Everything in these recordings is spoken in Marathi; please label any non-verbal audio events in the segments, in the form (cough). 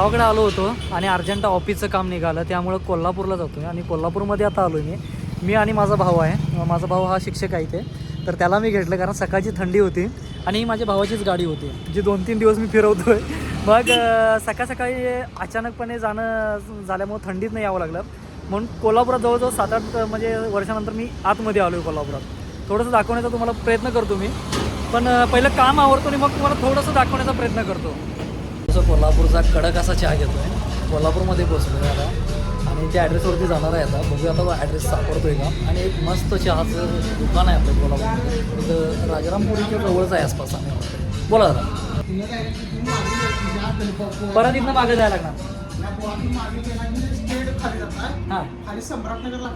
गावाकडे आलो होतो आणि अर्जंट ऑफिसचं काम निघालं त्यामुळं कोल्हापूरला जातो आहे आणि कोल्हापूरमध्ये आता आलो मी. मी आणि माझा भाऊ आहे. माझा भाऊ हा शिक्षक आहे इथे. तर त्याला मी घेतलं कारण सकाळची थंडी होती आणि ही माझ्या भावाचीच गाडी होती जी दोन तीन दिवस मी फिरवतो आहे मग सकाळ सकाळी अचानकपणे जाणं झाल्यामुळं थंडीत नाही यावं लागलं. म्हणून कोल्हापुरात जवळजवळ सात आठ म्हणजे वर्षानंतर मी आतमध्ये आलो आहे कोल्हापुरात. थोडंसं दाखवण्याचा तुम्हाला प्रयत्न करतो मी. पण पहिलं काम आवडतो आणि मग तुम्हाला थोडंसं दाखवण्याचा प्रयत्न करतो. तसं कोल्हापूरचा कडक असा चहा घेतो आहे कोल्हापूरमध्ये पोचलो आहे आता. आणि त्या ॲड्रेसवरती जाणार आहे आता. बघूया आता ॲड्रेस सापडतोय का. आणि एक मस्त चहाचं दुकान आहे आपलं कोल्हापूरमध्ये. इथं राजारामपुरीच्या जवळच आहे आसपास आम्ही. बोला दादा. परत इथनं मागे जायला लागणार. हां.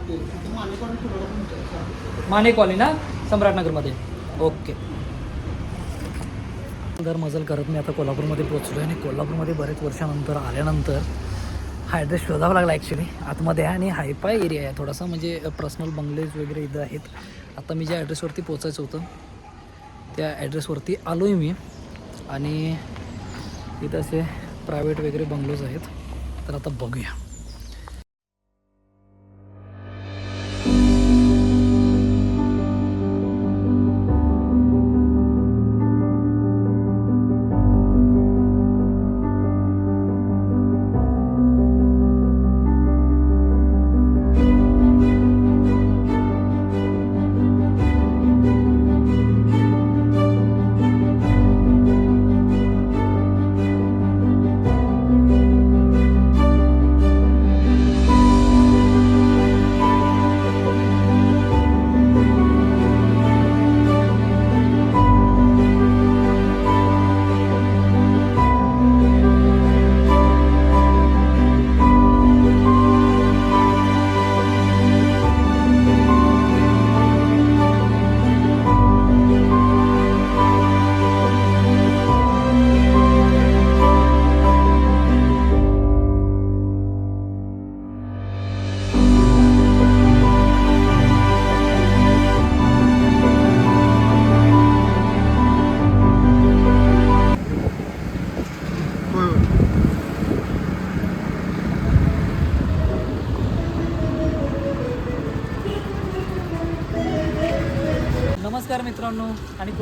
तिथे माने कॉलनी ना? सम्राटनगरमध्ये. ओके. दर मजल करत मी आता कोल्हापूरमध्ये पोहोचलो आणि कोल्हापूरमध्ये बरेच वर्षानंतर आल्यानंतर हा ॲड्रेस शोधावा लागला ॲक्च्युली आतमध्ये आहे आणि हायफाय एरिया आहे. थोडासा म्हणजे पर्सनल बंगलेज वगैरे इथं आहेत. आता मी ज्या ॲड्रेसवरती पोचायचं होतं त्या ॲड्रेसवरती आलो आहे मी. आणि इथं असे प्रायव्हेट वगैरे बंगलोज आहेत. तर आता बघूया.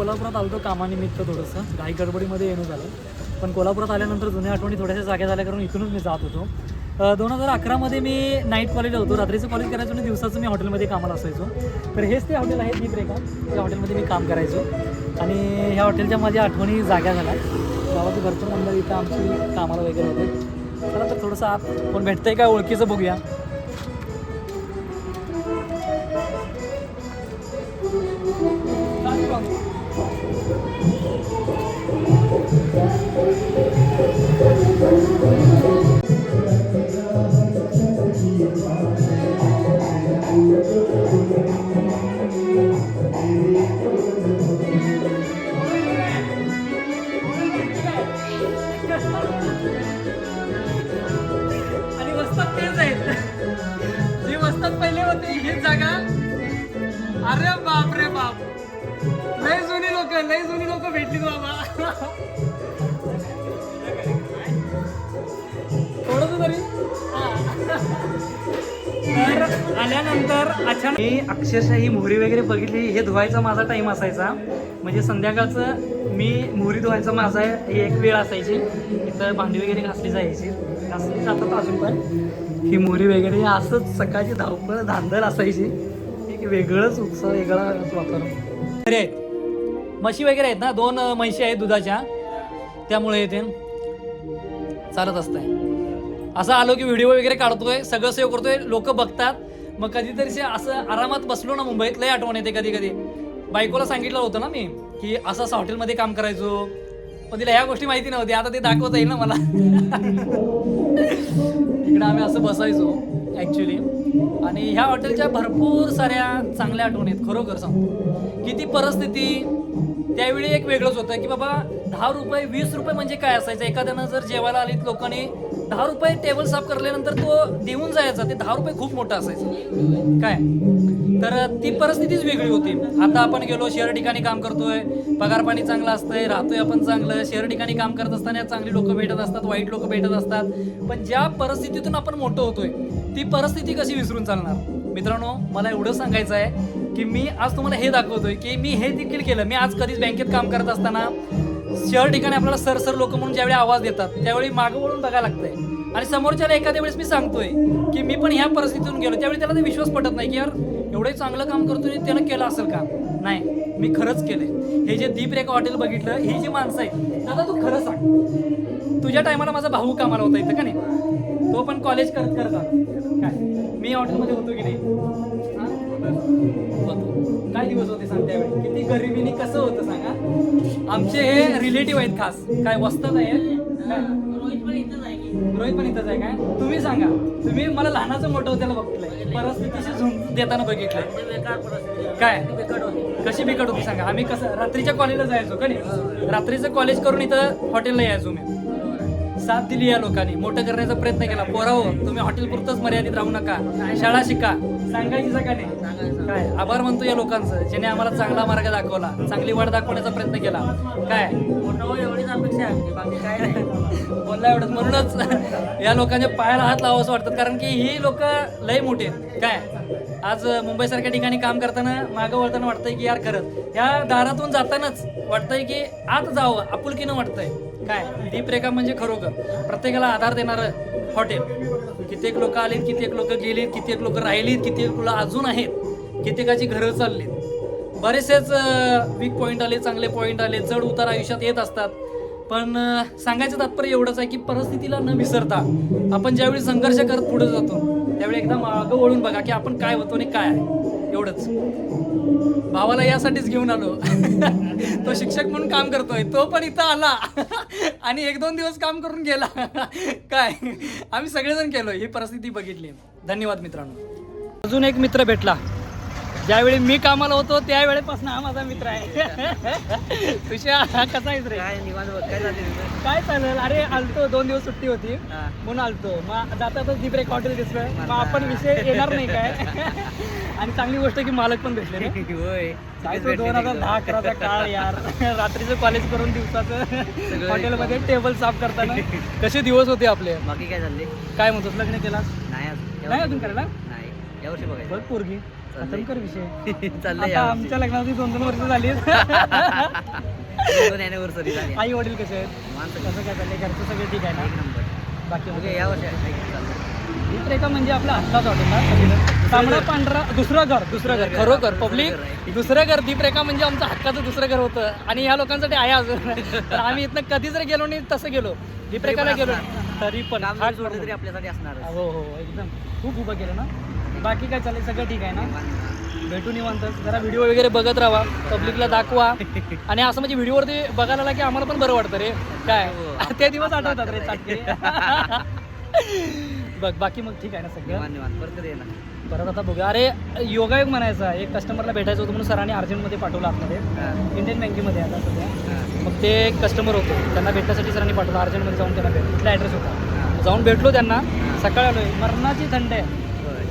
कोल्हापुरात आलो होतो कामानिमित्त थोडंसं. घाई गडबडीमध्ये येणं झालं. पण कोल्हापुरात आल्यानंतर जुन्या आठवणी थोड्याशा जाग्या झाल्या कारण इथूनच मी जात होतो. दोन हजार अकरामध्ये मी नाईट कॉलेजला होतो. रात्रीचं कॉलेज करायचो आणि दिवसाचं मी हॉटेलमध्ये कामाला असायचो. तर हेच ते हॉटेल आहे मी रेखा. त्या हॉटेलमध्ये मी काम करायचो. आणि ह्या हॉटेलच्या माझ्या आठवणी जाग्या झाल्या. गावाची भरपूर मंडळ इथं आमची कामाला वगैरे होते. चला तर थोडंसं आत कोण भेटतंय काय ओळखीचं बघूया. आणि वस्तात तेच आहेत. जे वस्तात पहिले होते हीच जागा. अरे बाप रे बाप. लय जुनी लोक लय जुनी लोक भेटली बाबा. थोडस तरी. हा. आल्यानंतर अचानक मी अक्षरशः ही मोहरी वगैरे बघितली हे धुवायचा माझा टाईम असायचा. म्हणजे संध्याकाळचं मी मोहरी धुवायचा माझा ही एक वेळ असायची. इथं भांडी वगैरे घासली जायची. घासली जातात अजून पण ही मोहरी वगैरे असंच सकाळची धावपळ धांदल असायची. एक वेगळंच उत्सव वेगळा वातावरण. अरे म्हशी वगैरे आहेत ना? दोन म्हशी आहेत दुधाच्या. त्यामुळे येते चालत असतंय. असं आलो की व्हिडिओ वगैरे काढतोय सगळं सेव्ह करतोय. लोक बघतात. मग कधीतरी असं आरामात बसलो ना मुंबईत लय आठवण येते कधी कधी. बायकोला सांगितलं होतं ना मी की असं असं हॉटेलमध्ये काम करायचो. पण तिला ह्या गोष्टी माहिती नव्हती आता ते दाखवता येईल ना मला. इकडं आम्ही असं बसायचो ॲक्च्युली आणि ह्या हॉटेलच्या भरपूर साऱ्या चांगल्या आठवणी आहेत खरोखर सांगतो. किती परिस्थिती त्यावेळी एक वेगळंच होतं की बाबा दहा रुपये वीस रुपये म्हणजे काय असायचं? एखाद्यानं जर जेवायला आलीत लोकांनी दहा रुपये टेबल साफ करल्यानंतर तो देऊन जायचा. ते दहा रुपये खूप मोठं असायचा. काय? तर ती परिस्थितीच वेगळी होती. आता आपण गेलो शहर ठिकाणी काम करतोय. पगार पाणी चांगलं असतंय राहतोय आपण चांगलं. शहर ठिकाणी काम करत असताना चांगली लोक भेटत असतात वाईट लोक भेटत असतात. पण ज्या परिस्थितीतून आपण मोठं होतोय ती परिस्थिती कशी विसरून चालणार? मित्रांनो मला एवढं सांगायचं आहे की मी आज तुम्हाला हे दाखवतोय की मी हे देखील केलं. मी आज कधीच बँकेत काम करत असताना शहर ठिकाणी आपल्याला सर सर लोक म्हणून ज्यावेळी आवाज देतात त्यावेळी मागं वळून बघायला लागतंय. आणि समोरच्याला एखाद्या वेळेस मी सांगतोय की मी पण ह्या परिस्थितीतून गेलो त्यावेळी त्याला ते विश्वास पटत नाही की यार एवढं चांगलं काम करतोय त्यानं केलं असेल का? नाही मी खरंच केलंय. हे जे दीपरेखा हॉटेल बघितलं ही जी माणसं आहेत दादा तू खरं सांग. तुझ्या टायमाला माझा भाऊ कामाला होता इथं का नाही? तो पण कॉलेज करत करता काय? मी हॉटेलमध्ये होतो की नाही? होतो. काय दिवस होते सांग त्यावेळी? किती गरिबीने कसं होतं सांगा? आमचे हे रिलेटिव्ह आहेत खास. काय वस्तात काय? रोहित पण इथंच आहे काय? तुम्ही सांगा. तुम्ही मला लहानाचं मोठं त्याला बघितलंय. परिस्थितीशी झुंज देताना बघितलंय. काय? कशी बिकट होती सांगा. आम्ही कसं रात्रीच्या कॉलेजला जायचो का नाही? रात्रीचं कॉलेज करून इथं हॉटेलला यायचो मी. साथ दिली या लोकांनी. मोठं करण्याचा प्रयत्न केला. पोराव हो, तुम्ही हॉटेल पुरतच मर्यादित राहू नका. शाळा शिका. सांगायची का नाही. काय? आभार म्हणतो या लोकांचं ज्याने आम्हाला चांगला मार्ग दाखवला चांगली वाट दाखवण्याचा प्रयत्न केला. काय? हो, एवढीच अपेक्षा आहे. बाकी काय बोलला एवढंच. म्हणूनच या लोकांच्या पायाला हात लावावं वाटतं. कारण की ही लोक लय मोठे आहेत. काय? आज मुंबईसारख्या ठिकाणी काम करताना मागं वळताना वाटतंय की यार खरंच. या दारातून जातानाच वाटतंय की आत जावं आपुलकीनं वाटतंय. काय? दीपरेखा म्हणजे खरोखर. प्रत्येकाला आधार देणारं हॉटेल कित्येक लोक आलेत कित्येक लोक गेलीत कित्येक लोक राहिलीत कित्येक लोक अजून आहेत. कित्येकाची घरं चाललीत. बरेचसेच वीक पॉईंट आले चांगले पॉईंट आले चढ उतार आयुष्यात येत असतात. पण सांगायचं तात्पर्य एवढंच आहे की परिस्थितीला न विसरता आपण ज्यावेळी संघर्ष करत पुढे जातो त्यावेळी एकदा मागं वळून बघा की आपण काय होतो आणि काय आहे. एवढंच. भावाला यासाठीच घेऊन आलो. (laughs) तो शिक्षक म्हणून काम करतोय. तो पण इथं आला. (laughs) आणि एक दोन दिवस काम करून गेला. (laughs) काय? आम्ही सगळेजण केलो ही परिस्थिती बघितली. धन्यवाद मित्रांनो. अजून एक मित्र भेटला. ज्यावेळी मी कामाला होतो त्यावेळेपासून हा माझा मित्र आहे. (laughs) तुझ्या कसा आहेस रे? काय निवांत बघ काय जाते तिथं? काय चालेल अरे आलतो दोन दिवस सुट्टी होती. हा. म्हणून आलतो. मग जातातच दीप एक हॉटेल दिसलं मग आपण विषय येणार नाही काय? (laughs) आणि चांगली गोष्ट की मालक पण भेटले ना? (laughs) होय. काय तो दोन हजार. दहा अकराचा काळ यार. रात्रीचं कॉलेज करून दिवसाचं हॉटेलमध्ये टेबल साफ करताना. कसे दिवस होते आपले? बाकी काय चालले काय म्हणतोस? लग्न केला नाही अजून. नाही अजून करायला? नाही. यावर्षी बघ बघायचं. पोरगी. खतम कर विषय. (laughs) चाललंय आता आमच्या लग्नाची दोन दोन वर्ष झाली दोन अॅनिव्हर्सरी झाली. आई वडील कसे आहेत? माणसं कसं काय चाललंय? घरचं सगळं ठीक आहे एक ना नंबर. बाकी यावर्षी आहे. चाललंय. रेखा म्हणजे आपला हक्काच हॉटेल ना? तांबडा पांढरा दुसरं घर. दुसरं घर. खरोखर पब्लिक. दुसरं घर दीपरेखा म्हणजे आमचं हक्काचं दुसरं घर होतं. आणि ह्या लोकांसाठी आहे अजून. तर आम्ही इथनं कधी जर गेलो नाही तसं गेलो. दीपरेखाला गेलो. तरी पण काम हात जरी सोडलं तरी आपल्यासाठी असणार हो हो एकदम. खूप उभं केलं ना. बाकी काय चालेल सगळं ठीक आहे ना? भेटून निवांत. जरा व्हिडिओ वगैरे बघत राहा. पब्लिकला दाखवा. आणि असं म्हणजे व्हिडिओवरती बघायला की आम्हाला पण बरं वाटतं रे. काय? हो. ते दिवस आठवतात रे चाटके (laughs) बघ बाकी मग ठीक आहे ना सगळं? निवांत परत कधी येणार? परत आता बघूया. अरे योगायोग म्हणायचा एक कस्टमरला भेटायचं होतं म्हणून सरांनी अर्जंटमध्ये पाठवलं आतमध्ये. हा. इंडियन बँकेमध्ये आता सध्या. हा. मग ते एक कस्टमर होते. त्यांना भेटण्यासाठी सरांनी पाठवलं. अर्जंटमध्ये जाऊन त्यांना भेट तिथला ॲड्रेस होता. हा. जाऊन भेटलो त्यांना. सकाळी आलोय. मरणाची थंड आहे.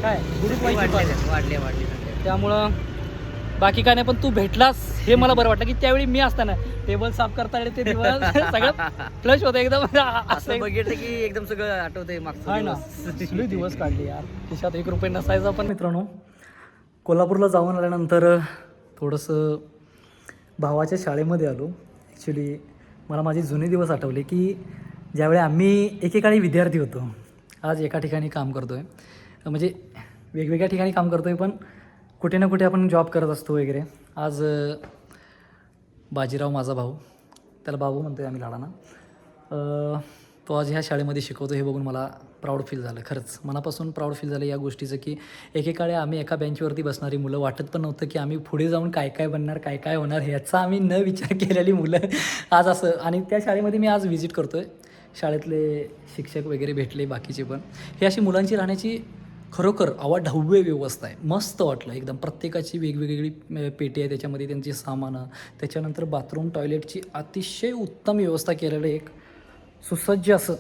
काय? व्हायची वाढले. वाढले वाढले. त्यामुळं बाकी काय नाही पण तू भेटलास हे मला बरं वाटलं की त्यावेळी मी असताना. टेबल साफ करता ते दिवस (laughs) सगळं फ्लश होतं एकदम. असं बघितलं की एकदम सगळं आठवतंय हा मागचं ना दिवस. काढले यार. खिशात एक रुपये नसायचा पण मित्रांनो कोल्हापूरला जाऊन आल्यानंतर थोडंसं भावाच्या शाळेमध्ये आलो. ॲक्च्युली मला माझे जुने दिवस आठवले की ज्यावेळी आम्ही एकेकाळी विद्यार्थी होतो. आज एका ठिकाणी काम करतो आहे म्हणजे वेगवेगळ्या ठिकाणी काम करतो आहे पण कुठे ना कुठे आपण जॉब करत असतो वगैरे. आज बाजीराव माझा भाऊ. त्याला बाबू म्हणतो आहे आम्ही लाडाना. तो आज ह्या शाळेमध्ये शिकवतो. हे बघून मला प्राऊड फील झालं. खरंच मनापासून प्राऊड फील झालं या गोष्टीचं की एकेकाळी आम्ही एका बेंचवरती बसणारी मुलं वाटत पण नव्हतं की आम्ही पुढे जाऊन काय काय बनणार काय काय होणार ह्याचा आम्ही न विचार केलेली मुलं आज असं. आणि त्या शाळेमध्ये मी आज व्हिजिट करतो आहे शाळेतले शिक्षक वगैरे भेटले बाकीचे पण. ही अशी मुलांची राहण्याची खरोखर आवाढव्य व्यवस्था आहे. मस्त वाटलं एकदम. प्रत्येकाची वेगवेगळी पेटी आहे त्याच्यामध्ये त्यांची सामानं. त्याच्यानंतर बाथरूम टॉयलेटची अतिशय उत्तम व्यवस्था केलेलं एक सुसज्ज असं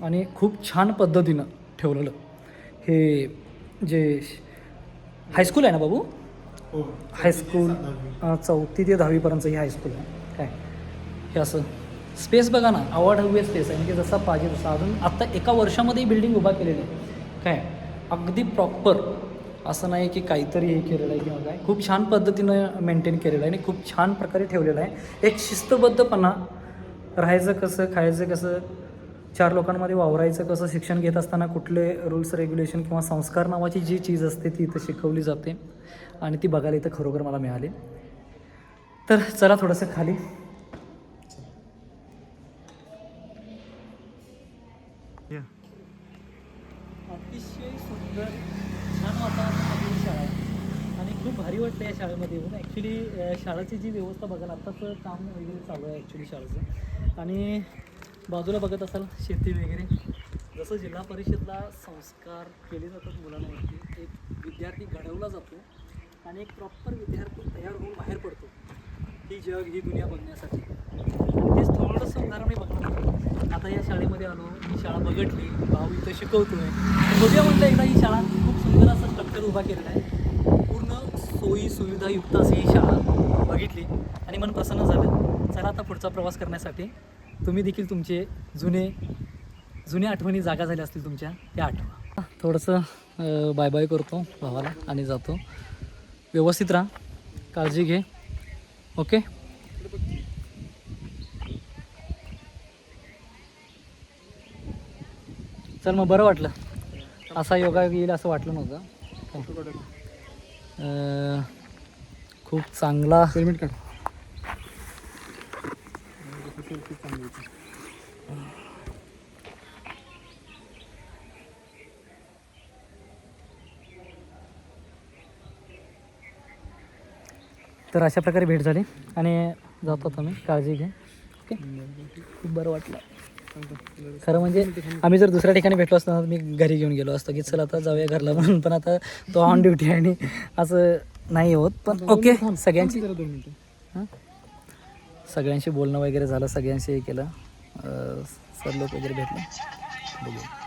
आणि खूप छान पद्धतीनं ठेवलेलं. हे जे हायस्कूल आहे ना बाबू? हो. हायस्कूल अं, चौथी ते दहावीपर्यंत ही हायस्कूल आहे. काय? हे असं. स्पेस बघा ना. हवी स्पेस आहे. म्हणजे जसा पाहिजे तसा. अजून आत्ता एका वर्षामध्ये बिल्डिंग उभा केलेली आहे. काय? अगदी प्रॉपर असं नाही की काहीतरी हे केलेलं आहे किंवा काय. खूप छान पद्धतीनं मेंटेन केलेलं आहे आणि खूप छान प्रकारे ठेवलेलं आहे. एक शिस्तबद्धपणा. राहायचं कसं खायचं कसं चार लोकांमध्ये वावरायचं कसं शिक्षण घेत असताना कुठले रूल्स रेग्युलेशन किंवा संस्कार नावाची जी चीज असते ती इथं शिकवली जाते. आणि ती बघायला इथं खरोखर मला मिळाली. तर चला थोडंसं खाली अतिशय सुंदर छान वातावरणामध्ये शाळा. आहे आणि खूप भारी वाटतं या शाळेमध्ये येऊन. ॲक्च्युली शाळेची जी व्यवस्था बघाल आत्ताच काम वगैरे चालू आहे ॲक्च्युली शाळेचं. आणि बाजूला बघत असाल शेती वगैरे. जसं जिल्हा परिषदला संस्कार केले जातात मुलांवरती एक विद्यार्थी घडवला जातो आणि एक प्रॉपर विद्यार्थी तयार होऊन बाहेर पडतो. ही जग ही दुनिया बघण्यासाठी. आणि तेच मी बघणार. आता या शाळेमध्ये आलो ही शाळा बघटली भाऊ इथं शिकवतोय. बघूया म्हटलं एकदा ही शाळा खूप सुंदर असं स्ट्रक्चर उभा केलेला आहे. पूर्ण सोयी सुविधायुक्त अशी ही शाळा बघितली. आणि मन प्रसन्न झालं. चला आता पुढचा प्रवास करण्यासाठी. तुम्ही देखील तुमचे जुने जुन्या आठवणी जागा झाल्या असतील तुमच्या त्या आठवा. थोडंसं बाय बाय करतो भावाला आणि जातो. व्यवस्थित राहा. काळजी घे. ओके? चल मग बरं वाटलं. असा योगा येईल असं वाटलं नव्हतं. खूप चांगला पेमेंट काढ. तर अशा प्रकारे भेट झाली. आणि जातो तुम्ही काळजी घ्या ओके? खूप बरं वाटलं. खरं म्हणजे आम्ही जर दुसऱ्या ठिकाणी भेटलो असतो ना मी घरी घेऊन गेलो असतो की चल आता जाऊया घरला म्हणून पण आता तो ऑन ड्युटी आणि असं नाही होत. पण ओके सगळ्यांची हां? सगळ्यांशी बोलणं वगैरे झालं सगळ्यांशी हे केलं सर लोक वगैरे भेटले. बघूया